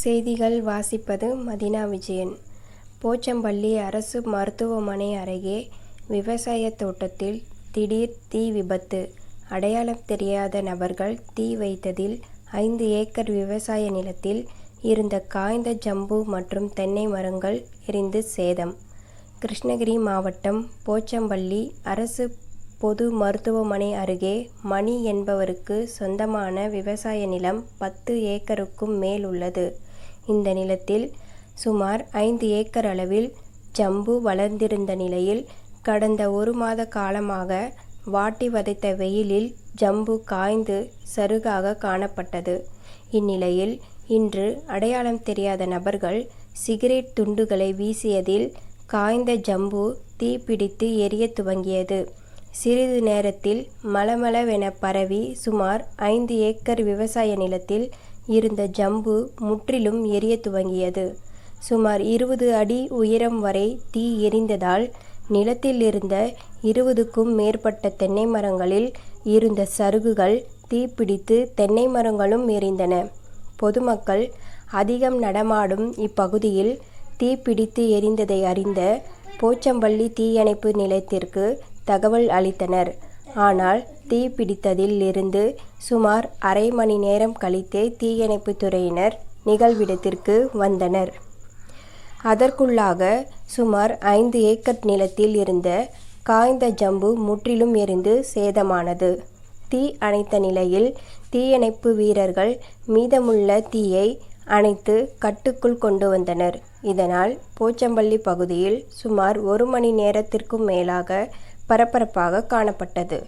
செய்திகள் வாசிப்பது மதினா விஜயன். போச்சம்பள்ளி அரசு மருத்துவமனை அருகே விவசாய தோட்டத்தில் திடீர் தீ விபத்து. அடையாளம் தெரியாத நபர்கள் தீ வைத்ததில் ஐந்து ஏக்கர் விவசாய நிலத்தில் இருந்த காய்ந்த ஜம்பு மற்றும் தென்னை மரங்கள் எரிந்து சேதம். கிருஷ்ணகிரி மாவட்டம் போச்சம்பள்ளி அரசு பொது மருத்துவமனை அருகே மணி என்பவருக்கு சொந்தமான விவசாய நிலம் பத்து ஏக்கருக்கும் மேல் உள்ளது. இந்த நிலத்தில் சுமார் ஐந்து ஏக்கர் அளவில் ஜம்பு வளர்ந்திருந்த நிலையில் கடந்த ஒரு மாத காலமாக வாட்டி வதைத்த வெயிலில் ஜம்பு காய்ந்து சருகாக காணப்பட்டது. இந்நிலையில் இன்று அடையாளம் தெரியாத நபர்கள் சிகரெட் துண்டுகளை வீசியதில் காய்ந்த ஜம்பு தீப்பிடித்து எரியத் துவங்கியது. சிறிது நேரத்தில் மளமளவென பரவி சுமார் ஐந்து ஏக்கர் விவசாய நிலத்தில் இருந்த ஜம்பு முற்றிலும் எரிய துவங்கியது. சுமார் இருபது அடி உயரம் வரை தீ எரிந்ததால் நிலத்தில் இருந்த இருபதுக்கும் மேற்பட்ட தென்னை மரங்களில் இருந்த சருகுகள் தீப்பிடித்து தென்னை மரங்களும் எரிந்தன. பொதுமக்கள் அதிகம் நடமாடும் இப்பகுதியில் தீப்பிடித்து எரிந்ததை அறிந்த போச்சம்பள்ளி தீயணைப்பு நிலையத்திற்கு தகவல் அளித்தனர். ஆனால் தீப்பிடித்ததில் இருந்து சுமார் அரை மணி நேரம் கழித்தே தீயணைப்பு துறையினர் நிகழ்விடத்திற்கு வந்தனர். அதற்குள்ளாக சுமார் ஐந்து ஏக்கர் நிலத்தில் இருந்த காய்ந்த ஜம்பு முற்றிலும் எரிந்து சேதமானது. தீ அணைத்த நிலையில் தீயணைப்பு வீரர்கள் மீதமுள்ள தீயை அணைத்து கட்டுக்குள் கொண்டு வந்தனர். இதனால் போச்சம்பள்ளி பகுதியில் சுமார் ஒரு மணி நேரத்திற்கும் மேலாக பரபரப்பாக காணப்பட்டது.